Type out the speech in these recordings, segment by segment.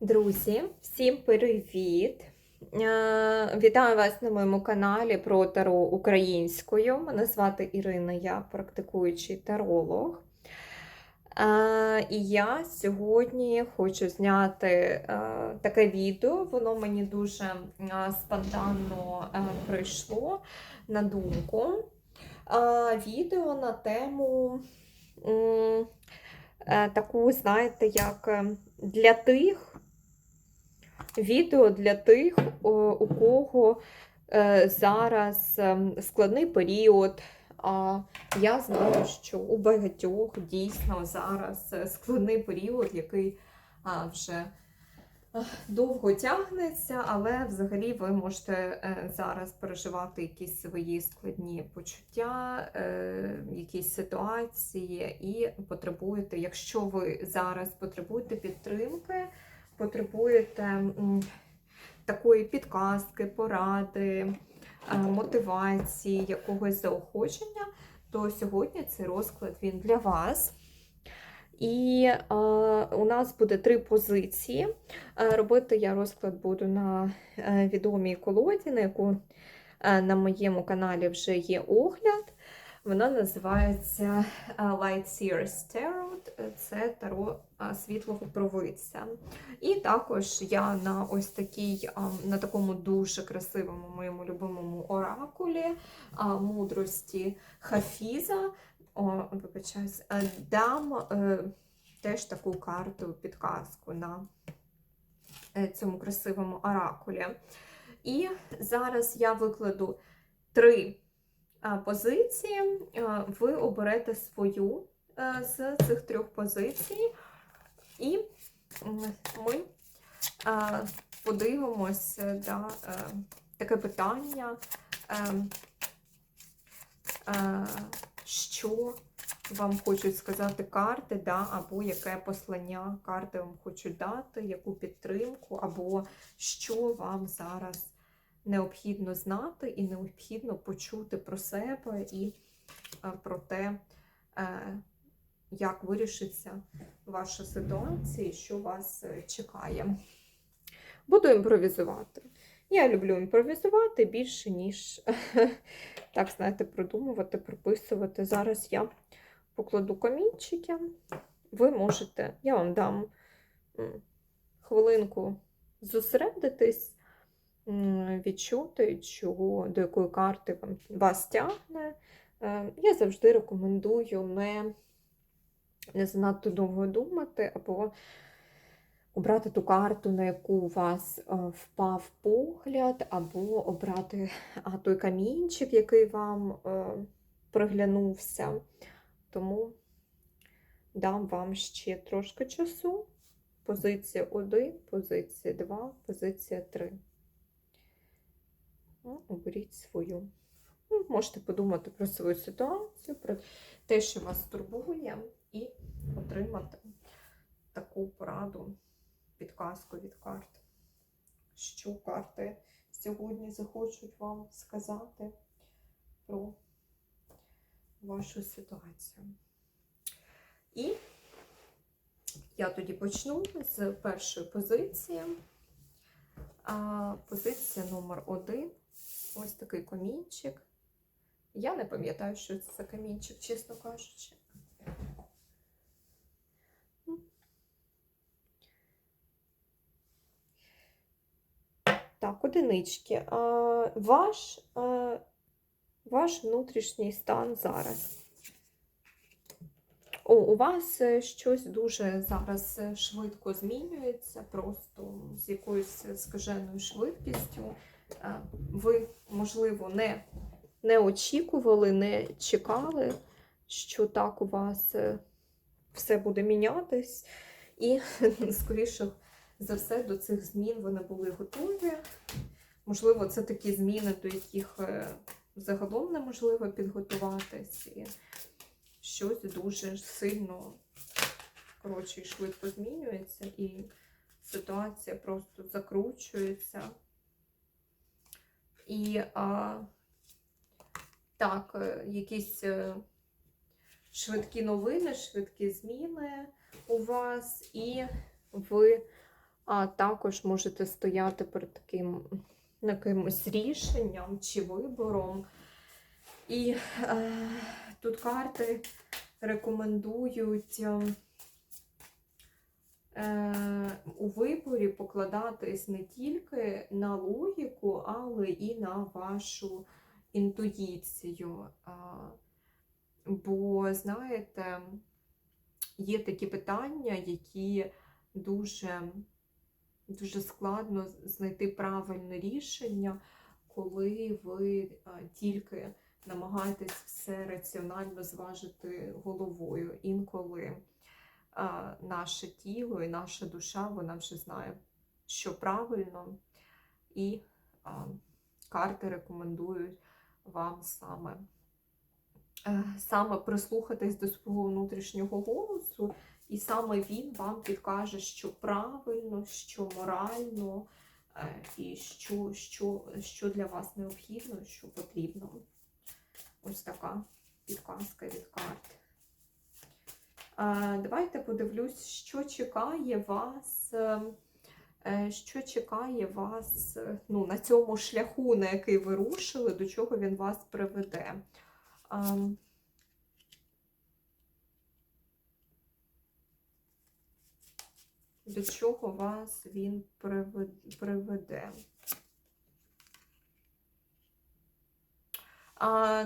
Друзі, всім привіт! Е, Вітаю вас на моєму каналі про таро українською. Мене звати Ірина, я практикуючий таролог. Е, І я сьогодні хочу зняти е, таке відео. Воно мені дуже спонтанно прийшло на думку. Відео на тему таку, знаєте, як для тих відео для тих, у кого е, зараз ем, складний період. А я знаю, що у багатьох дійсно зараз е, складний період, який вже е, довго тягнеться, але взагалі ви можете зараз переживати якісь свої складні почуття, якісь ситуації, і потребуєте, якщо ви зараз потребуєте підтримки потребуєте такої підказки, поради, е, мотивації, якогось заохочення, то сьогодні цей розклад він для вас. І е, у нас буде три позиції. Е, робити я розклад буду на е, відомій колоді, на яку на моєму каналі вже є огляд. Вона називається е, Light Seers Tarot. Це таро е, світлого провидця. І також я на ось такій, на такому дуже красивому моєму любимому оракулі мудрості Хафіза. О, вибачаюсь, е, дам е, теж таку карту підказку на е, цьому красивому оракулі. І зараз я викладу три позиції. Ви оберете свою е, з цих трьох позицій. І ми е, подивимось е, да, таке питання, що вам хочуть сказати карти, да, або яке послання карти вам хочуть дати, яку підтримку, або що вам зараз необхідно знати і необхідно почути про себе і е, про те, е, як вирішиться ваша ситуація і що вас е, чекає. Буду імпровізувати. Я люблю імпровізувати більше, ніж так, знаєте, продумувати, прописувати. Зараз я покладу камінчики. Ви можете, я вам дам хвилинку зосередитись, відчути, чого, до якої карти вас тягне. Е, Я завжди рекомендую не не занадто довго думати, або обрати ту карту, на яку у вас е, впав погляд, або обрати той камінчик, який вам е, приглянувся. Тому дам вам ще трошки часу. Позиція 1, позиція 2, позиція 3. Ну, Оберіть свою. Ну, Можете подумати про свою ситуацію, про те, що вас турбує, і отримати таку пораду, підказку від карт. Що карти сьогодні захочуть вам сказати про вашу ситуацію. І я тоді почну з першої позиції. Позиція номер один. Ось такий камінчик. Я не пам'ятаю, що це за камінчик, чесно кажучи. Так, одинички. Ваш, ваш внутрішній стан зараз. О, у вас е, щось дуже зараз е, швидко змінюється, просто з якоюсь скаженою швидкістю. Е, Ви, можливо, не, не очікували, не чекали, що так у вас е, все буде мінятись. І, скоріше за все, до цих змін ви не були готові. Можливо, це такі зміни, до яких е, загалом неможливо підготуватись. І щось дуже сильно коротше, швидко змінюється, і ситуація просто закручується. І а, так, е, якісь е, швидкі новини, швидкі зміни у вас, і ви а також можете стояти перед таким якимось рішенням чи вибором. І е, тут карти рекомендують е, е, у виборі покладатись не тільки на логіку, але і на вашу інтуїцію. Бо, знаєте, є такі питання, які дуже, дуже складно знайти правильне рішення, коли ви тільки намагаєтесь все раціонально зважити головою. Інколи наше тіло і наша душа, вона вже знає, що правильно, і карти рекомендують вам саме, е, саме прислухатись до свого внутрішнього голосу, і саме він вам підкаже, що правильно, що морально, е, і що, що, що для вас необхідно, що потрібно. Ось така підказка від карт. Давайте подивлюсь, що чекає вас. е, е, Що чекає вас е, ну, на цьому шляху, на який ви рушили, до чого він вас приведе. До чого вас він приведе?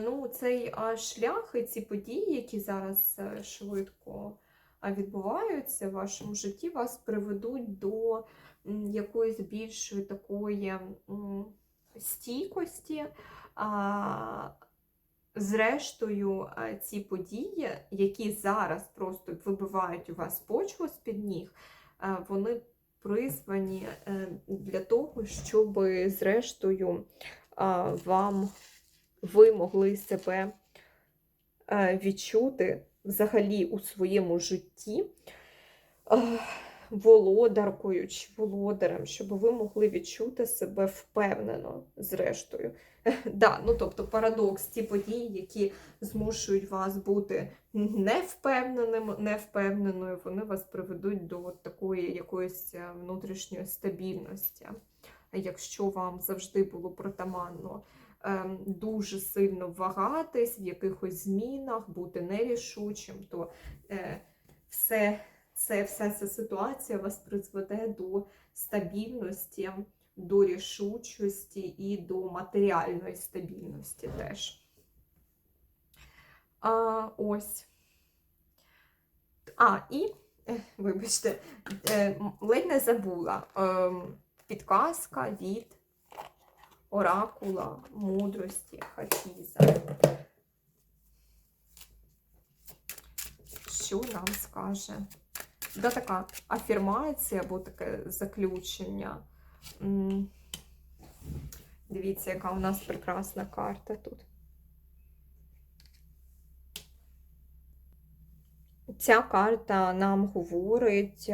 Ну, цей шлях і ці події, які зараз е, швидко відбуваються в вашому житті, вас приведуть до якоїсь більшої такої стійкості. Зрештою, а, ці події, які зараз просто вибивають у вас почву з-під ніг, а, вони призвані е, для того, щоб зрештою вам ви могли себе е, відчути взагалі у своєму житті е, володаркою чи володарем, щоб ви могли відчути себе впевнено, зрештою. Да, ну, тобто парадокс, ті події, які змушують вас бути невпевненим, невпевненою, вони вас приведуть до такої якоїсь е, внутрішньої стабільності. Якщо вам завжди було притаманно ем, дуже сильно вагатись в якихось змінах, бути нерішучим, то е, все, це, вся ця ситуація вас призведе до стабільності, до рішучості і до матеріальної стабільності теж. А, ось. А, і, е, вибачте, е, ледь не забула. ем, Підказка від оракула мудрості Хафіза. Що нам скаже? Да, така афірмація або таке заключення. Дивіться, яка у нас прекрасна карта тут. Ця карта нам говорить: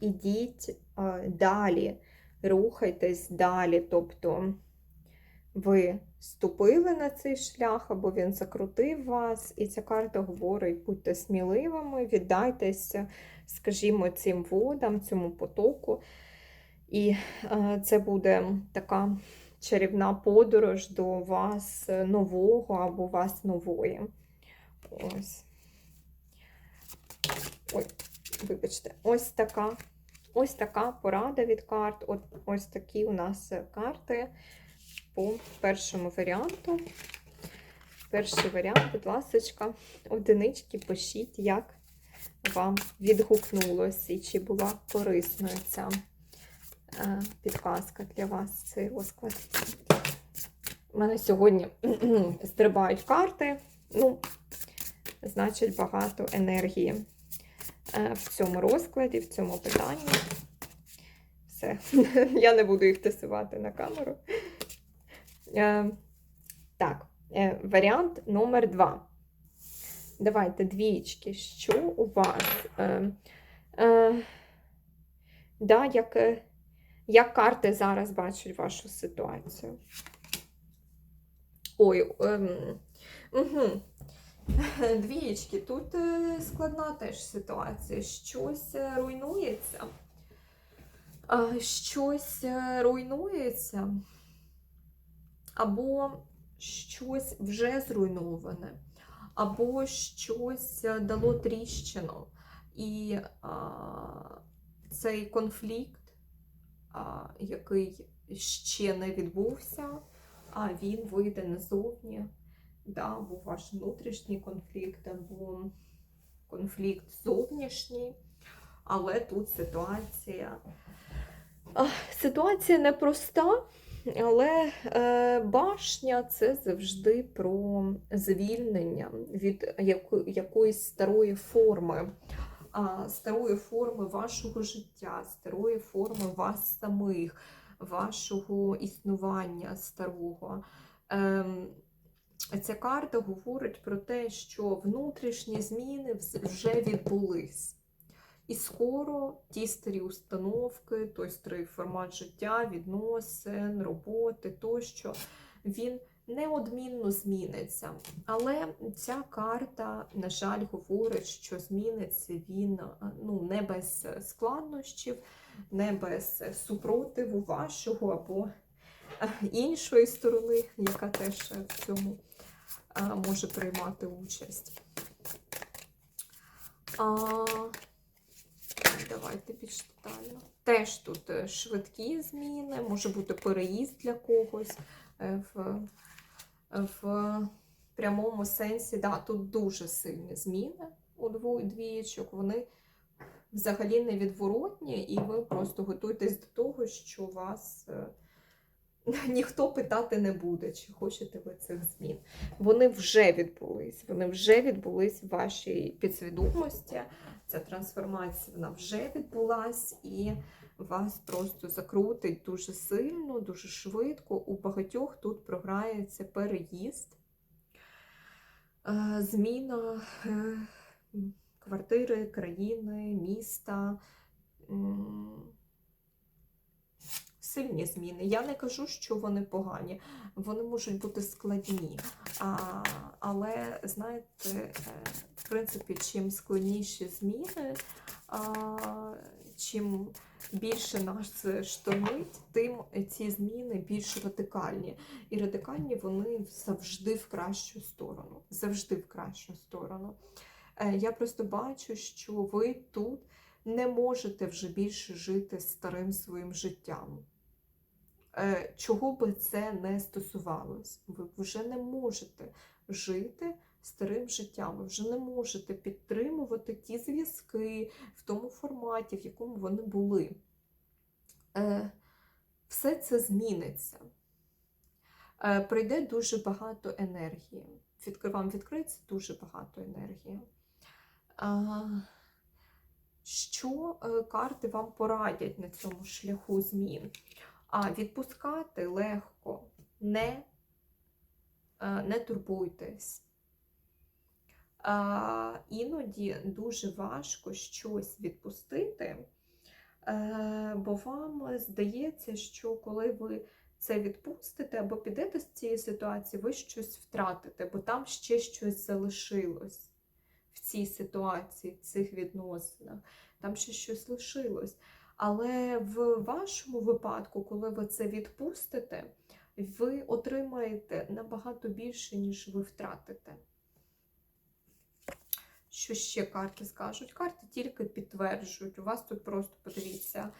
ідіть е, далі, рухайтесь далі. Тобто ви ступили на цей шлях, або він закрутив вас, і ця карта говорить: будьте сміливими, віддайтеся, скажімо, цим водам, цьому потоку. І е, це буде така чарівна подорож до вас нового або вас нової. Ось. Ой, вибачте, ось така. Ось така порада від карт. От, ось такі у нас карти по першому варіанту. Перший варіант, будь ласка, одинички пишіть, як вам відгукнулося і чи була корисною ця е, підказка для вас, цей розклад. У мене сьогодні стрибають карти, ну, значить, багато енергії в цьому розкладі, в цьому питанні. Все, я не буду їх тестувати на камеру. Е, Так, е, варіант номер два. Давайте двічки. Що у вас? Е, е, да, як, е, як карти зараз бачать вашу ситуацію? Ой, ем, угу. Двієчки, тут е, складна теж ситуація. Щось е, руйнується. щось е, руйнується, або щось вже зруйноване, або щось дало тріщину. І а, цей конфлікт, а, який ще не відбувся, а він вийде назовні, да, або ваш внутрішній конфлікт, або конфлікт зовнішній. Але тут ситуація. Ситуація непроста, але е, башня це завжди про звільнення від яко, якоїсь старої форми, старої форми вашого життя, старої форми вас самих, вашого існування старого. Ця карта говорить про те, що внутрішні зміни вже відбулись. І скоро ті старі установки, той старий формат життя, відносин, роботи тощо, він неодмінно зміниться. Але ця карта, на жаль, говорить, що зміниться він ну, не без складнощів, не без супротиву вашого або іншої сторони, яка теж в цьому може приймати участь. А, давайте більш детально. Теж тут е, швидкі зміни, може бути переїзд для когось е, в, в прямому сенсі. Да, тут дуже сильні зміни у двієчок. Вони взагалі невідворотні, і ви просто готуєтесь до того, що вас е, ніхто питати не буде, чи хочете ви цих змін. Вони вже відбулись. Вони вже відбулись в вашій підсвідомості. Ця трансформація вона вже відбулась і вас просто закрутить дуже сильно, дуже швидко. У багатьох тут програється переїзд, е, зміна е, квартири, країни, міста. Сильні зміни. Я не кажу, що вони погані, вони можуть бути складні. А, але, знаєте, е, в принципі, чим складніші зміни, а, чим більше нас штормить, тим ці зміни більш радикальні. І радикальні вони завжди в кращу сторону. Завжди в кращу сторону. Е, Я просто бачу, що ви тут не можете вже більше жити старим своїм життям. Е, Чого би це не стосувалось, ви вже не можете жити старим життям, ви вже не можете підтримувати ті зв'язки в тому форматі, в якому вони були. Е, Все це зміниться. Е, Прийде дуже багато енергії. Вам відкриється дуже багато енергії. Що карти вам порадять на цьому шляху змін? А відпускати легко, не, е, не турбуйтесь. А, іноді дуже важко щось відпустити, е, бо вам здається, що коли ви це відпустите або підете з цієї ситуації, ви щось втратите, бо там ще щось залишилось в цій ситуації, в цих відносинах. Там ще щось лишилось. Але в вашому випадку, коли ви це відпустите, ви отримаєте набагато більше, ніж ви втратите. Що ще карти скажуть? Карти тільки підтверджують. У вас тут просто подивіться: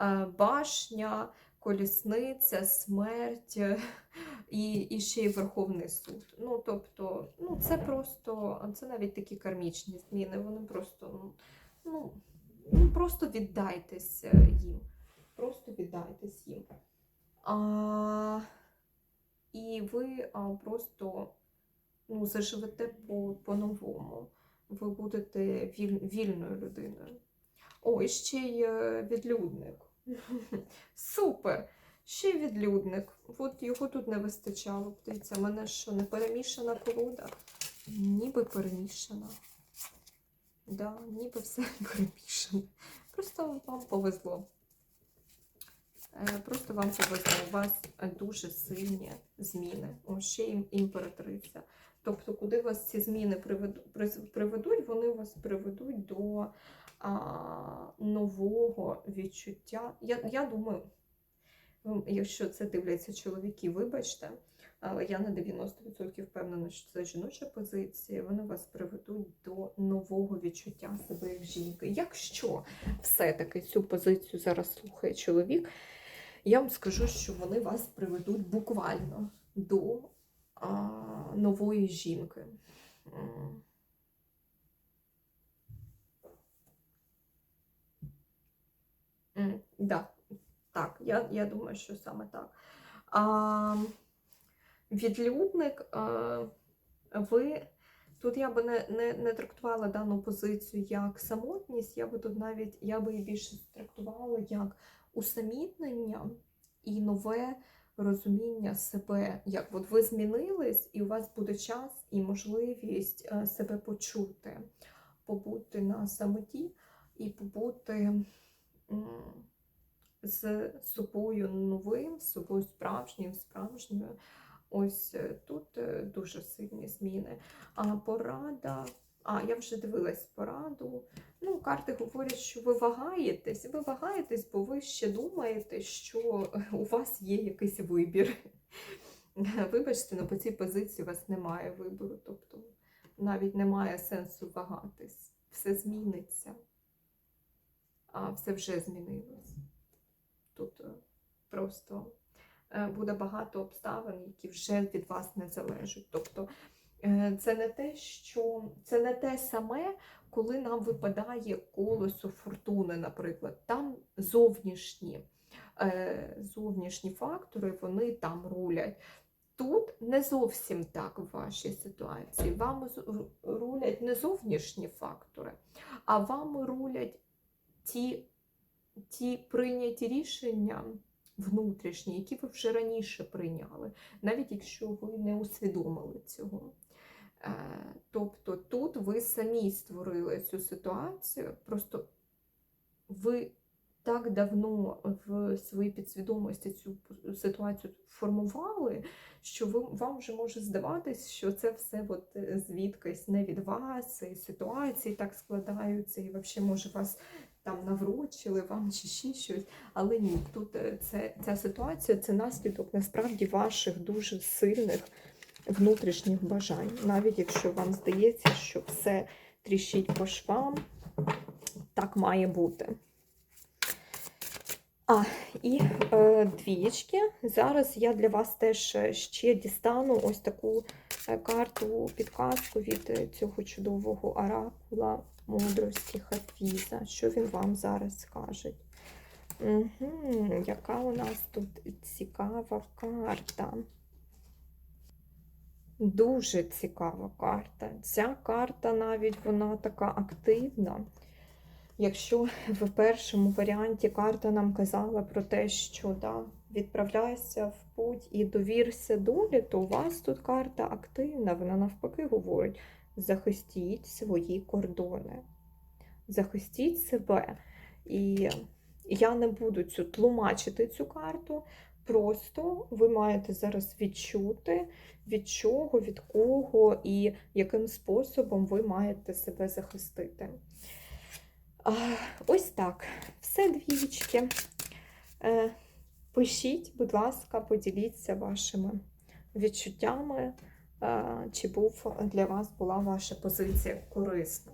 е, башня, колісниця, смерть і, і ще й Верховний суд. Ну, тобто, ну, це просто, це навіть такі кармічні зміни. Вони просто, ну, ну, просто віддайтесь е, їм. Просто віддайтесь їм. А, і ви а, просто ну, заживете по- по-новому. Ви будете віль, вільною людиною. О, і ще й е, відлюдник. Супер! Ще й відлюдник. От його тут не вистачало. Дивіться, в мене що, не перемішана колода? Ніби перемішана. Да, ніби все перемішане. Просто вам повезло. Е, Просто вам повезло. У вас е, дуже сильні зміни. О, ще й імператриця. Тобто, куди вас ці зміни приведуть, вони вас приведуть до а, нового відчуття. Я, я думаю, якщо це дивляться чоловіки, вибачте, але я на 90% впевнена, що це жіноча позиція. Вони вас приведуть до нового відчуття себе як жінки. Якщо все-таки цю позицію зараз слухає чоловік, я вам скажу, що вони вас приведуть буквально до а, нової жінки. Да, так, я, я думаю, що саме так. А, відлюдник, ви тут я би не, не, не трактувала дану позицію як самотність, я би тут навіть я би її більше трактувала як усамітнення і нове розуміння себе. Як от ви змінились, і у вас буде час і можливість е, себе почути, побути на самоті і побути з собою новим, з собою справжнім, справжньою. Ось е, тут е, дуже сильні зміни. А порада. А, я вже дивилась пораду. Ну, карти говорять, що ви вагаєтесь, ви вагаєтесь, бо ви ще думаєте, що у вас є якийсь вибір. Вибачте, але по цій позиції у вас немає вибору, тобто навіть немає сенсу вагатись. Все зміниться, а все вже змінилось. Тут е, просто е, буде багато обставин, які вже від вас не залежать. Тобто е, це не те, що це не те саме, коли нам випадає колесо фортуни, наприклад. Там зовнішні, е, зовнішні фактори, вони там рулять. Тут не зовсім так в вашій ситуації. Вам рулять не зовнішні фактори, а вам рулять ті, ті прийняті рішення внутрішні, які ви вже раніше прийняли, навіть якщо ви не усвідомили цього. Е, Тобто тут ви самі створили цю ситуацію, просто ви так давно в своїй підсвідомості цю ситуацію формували, що вам вже може здаватись, що це все от е, звідкись не від вас, і ситуації так складаються, і взагалі, може, вас там наврочили вам чи ще щось. Але ні, тут е, це, ця ситуація це наслідок насправді ваших дуже сильних внутрішніх бажань. Навіть якщо вам здається, що все тріщить по швам, так має бути. А, і е, двієчки. Зараз я для вас теж ще дістану ось таку е, карту, підказку від е, цього чудового оракула мудрості Хатвіза. Що він вам зараз скаже? Угу, яка у нас тут цікава карта. Дуже цікава карта. Ця карта навіть вона така активна. Якщо в першому варіанті карта нам казала про те, що да, відправляйся в путь і довірся долі, то у вас тут карта активна, вона навпаки говорить: захистіть свої кордони, захистіть себе. І я не буду цю тлумачити цю карту. Просто ви маєте зараз відчути, від чого, від кого і яким способом ви маєте себе захистити. Ось так. Все двічки. Е, Пишіть, будь ласка, поділіться вашими відчуттями, чи був для вас була ваша позиція корисна.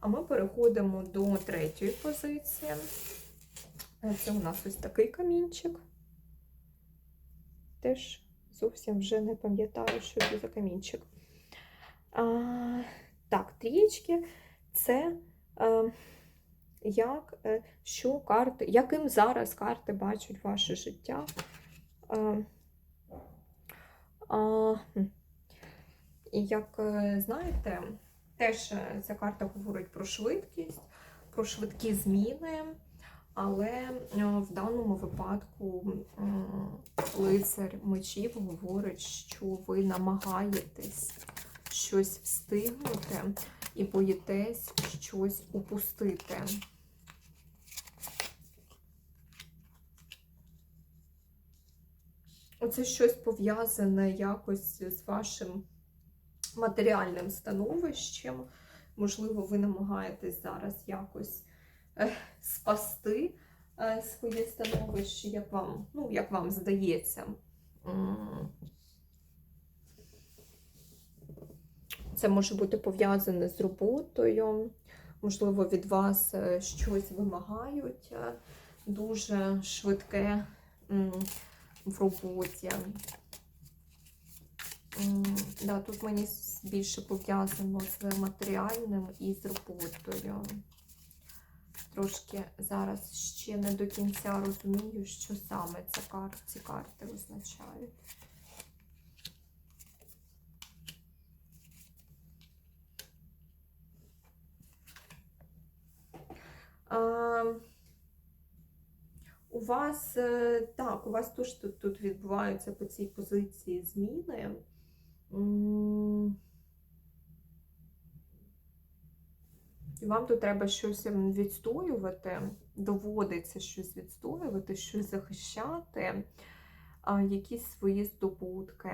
А ми переходимо до третьої позиції. Е, Це у нас ось такий камінчик. Теж зовсім вже не пам'ятаю, що це за камінчик. А, так, трієчки це. Е, як, е, що карти, яким зараз карти бачать ваше життя. Е, а, хм. І як е, знаєте, теж е, ця карта говорить про швидкість, про швидкі зміни, але е, в даному випадку лицар мечів говорить, що ви намагаєтесь щось встигнути і боїтесь щось упустити. Оце щось пов'язане якось з вашим матеріальним становищем. Можливо, ви намагаєтесь зараз якось е, спасти е, своє становище, як вам, ну, як вам здається. Це може бути пов'язане з роботою, можливо, від вас е, щось вимагають дуже швидке в роботі. Да, тут мені більше пов'язано з матеріальним і з роботою. Трошки зараз ще не до кінця розумію, що саме ця кар... ці карти означають. У вас е, так, у вас теж тут, тут відбуваються по цій позиції зміни. Вам тут треба щось відстоювати, доводиться щось відстоювати, щось захищати, якісь свої здобутки.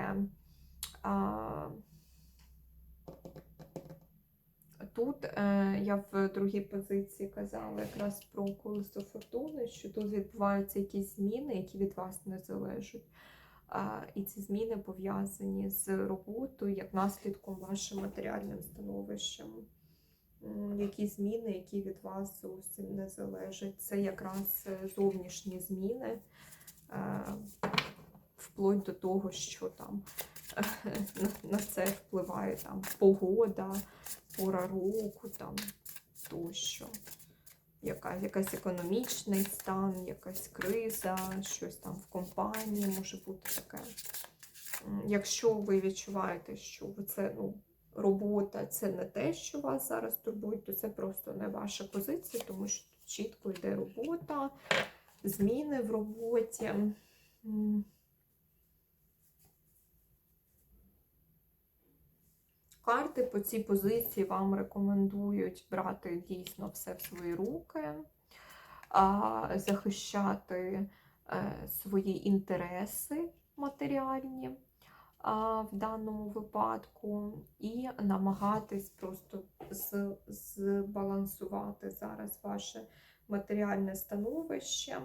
Тут е, я в другій позиції казала якраз про колесо фортуни, що тут відбуваються якісь зміни, які від вас не залежать. І ці зміни пов'язані з роботою як наслідком вашим матеріальним становищем. Які зміни, які від вас зовсім не залежать. Це якраз е, зовнішні зміни, е, вплоть до того, що там на це впливає там погода, пора року, там тощо. Яка, якась економічний стан, якась криза, щось там в компанії може бути таке. Якщо ви відчуваєте, що це ну, робота це не те, що вас зараз турбує, то це просто не ваша позиція, тому що чітко йде робота, зміни в роботі. Карти по цій позиції вам рекомендують брати дійсно все в свої руки, захищати е, свої інтереси матеріальні в даному випадку, і намагатись просто збалансувати зараз ваше матеріальне становище,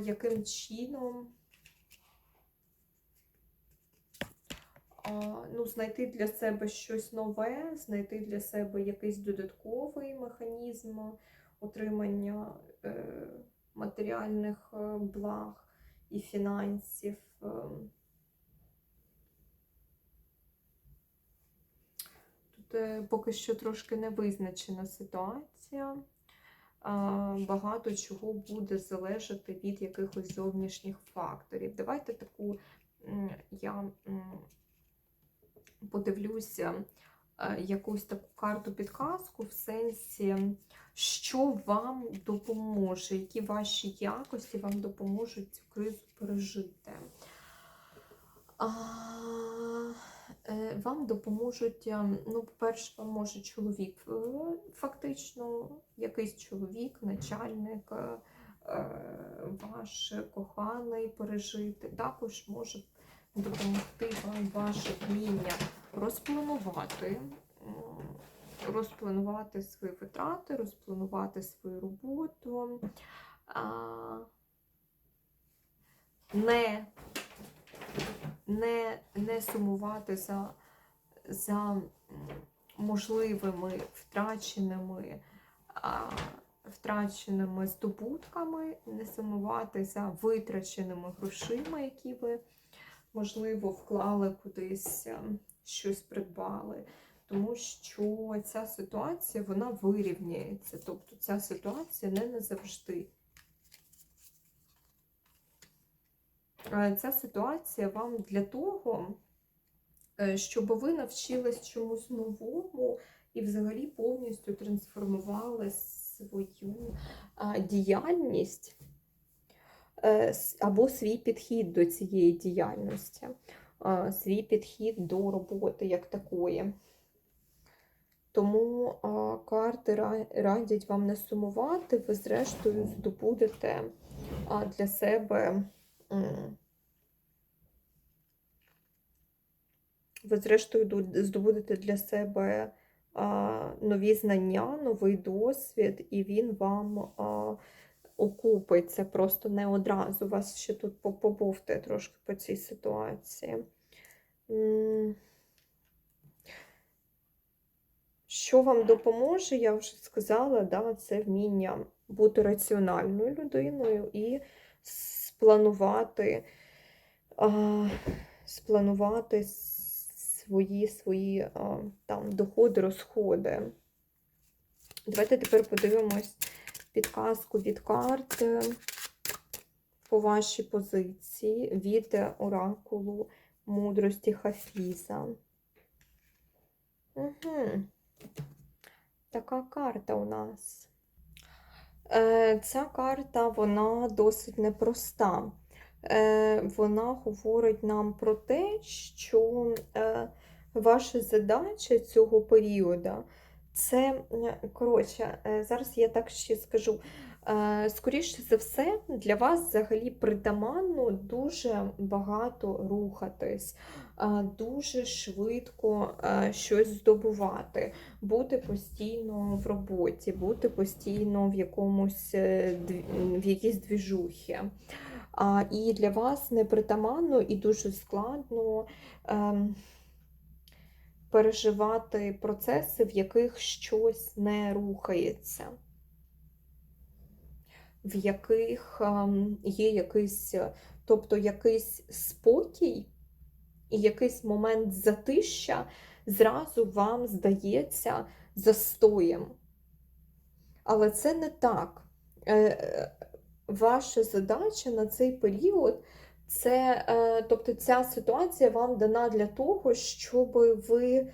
яким чином. Ну, знайти для себе щось нове, знайти для себе якийсь додатковий механізм отримання е, матеріальних е, благ і фінансів. е. Тут поки що трошки не визначена ситуація. Багато чого буде залежати від якихось зовнішніх факторів. Давайте таку я подивлюся е, якусь таку карту підказку в сенсі, що вам допоможе, які ваші якості вам допоможуть цю кризу пережити. Е, Вам допоможуть, е, ну, по-перше, вам може чоловік, фактично, якийсь чоловік, начальник, ваш коханий пережити. Також може допомогти вам ваше вміння розпланувати, розпланувати свої витрати, розпланувати свою роботу, не, не, не сумувати за, за можливими втраченими. Втраченими здобутками, не сумувати за витраченими грошима, які ви можливо, вклали кудись, е, щось придбали. Тому що ця ситуація вона вирівняється. Тобто ця ситуація не назавжди. Е, Ця ситуація вам для того, е, щоб ви навчились чомусь новому і взагалі повністю трансформували свою діяльність або свій підхід до цієї діяльності, свій підхід до роботи як такої. Тому карти радять вам не сумувати, ви зрештою здобудете для себе. Ви зрештою здобудете для себе нові знання, новий досвід, і він вам окупиться просто не одразу. Вас ще тут по- побовте трошки по цій ситуації. Що вам допоможе, я вже сказала, да, це вміння бути раціональною людиною і спланувати, а, спланувати свої, свої а, там, доходи, розходи. Давайте тепер подивимось підказку від карт е, по вашій позиції від оракулу мудрості Хафіза. Угу. Така карта у нас. Е, Ця карта, вона досить непроста. Е, Вона говорить нам про те, що е, ваша задача цього періоду це, коротше, е, зараз я так ще скажу. Е, Скоріше за все, для вас взагалі притаманно дуже багато рухатись, е, дуже швидко щось здобувати, бути постійно в роботі, бути постійно в якомусь в якійсь двіжухі. І для вас непритаманно і дуже складно ем, переживати процеси, в яких щось не рухається, в яких ем, є якийсь, е, тобто якийсь спокій і якийсь момент затища зразу вам здається застоєм. Але це не так. Е, е, Ваша задача на цей період це, е, тобто ця ситуація вам дана для того, щоб ви е,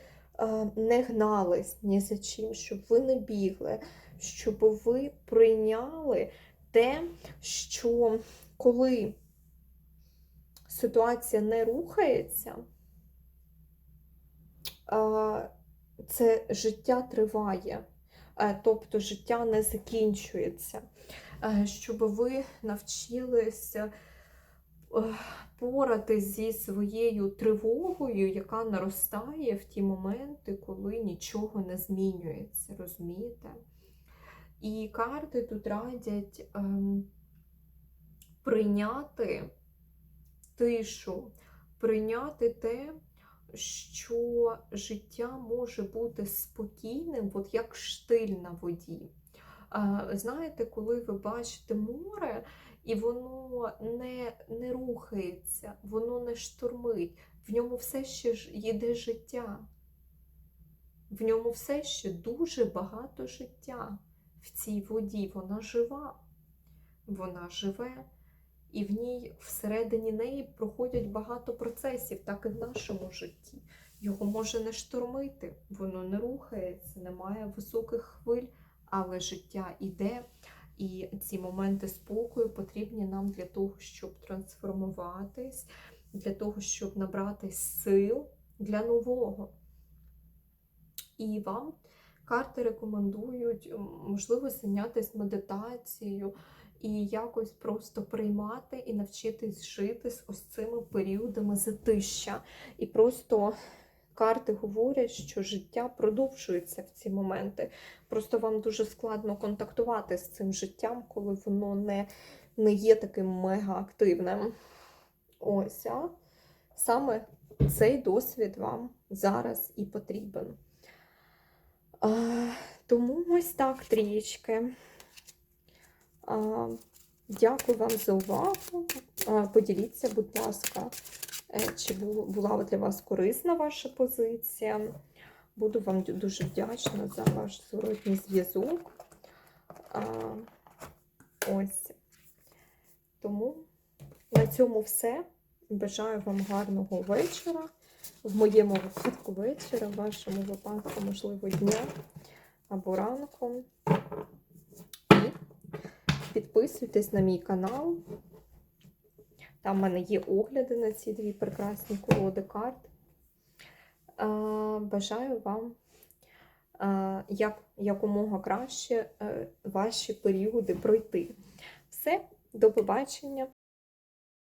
не гнались ні за чим, щоб ви не бігли, щоб ви прийняли те, що коли ситуація не рухається, е, це життя триває, тобто життя не закінчується, щоб ви навчилися е, поратись зі своєю тривогою, яка наростає в ті моменти, коли нічого не змінюється, розумієте? І карти тут радять ем, прийняти тишу, прийняти те, що життя може бути спокійним, от як штиль на воді. А, Знаєте, коли ви бачите море, і воно не, не рухається, воно не штормить, в ньому все ще ж їде життя. В ньому все ще дуже багато життя. В цій воді вона жива, вона живе, і в ній всередині неї проходять багато процесів, так і в нашому житті. Його може не штормити, воно не рухається, немає високих хвиль, але життя іде. І ці моменти спокою потрібні нам для того, щоб трансформуватись, для того, щоб набрати сил для нового. І вам карти рекомендують, можливо, зайнятися медитацією і якось просто приймати і навчитись жити з ось цими періодами затища. І просто карти говорять, що життя продовжується в ці моменти. Просто вам дуже складно контактувати з цим життям, коли воно не, не є таким мегаактивним. Ось, а саме цей досвід вам зараз і потрібен. А, тому ось так трішки. А, дякую вам за увагу. А, поділіться, будь ласка, чи була для вас корисна ваша позиція. Буду вам дуже вдячна за ваш зворотній зв'язок. Ось. Тому на цьому все. Бажаю вам гарного вечора. В моєму випадку вечора, в вашому випадку, можливо, дня або ранку. І підписуйтесь на мій канал. Там в мене є огляди на ці дві прекрасні колоди карт. А, Бажаю вам а, як, якомога краще е, ваші періоди пройти. Все, до побачення.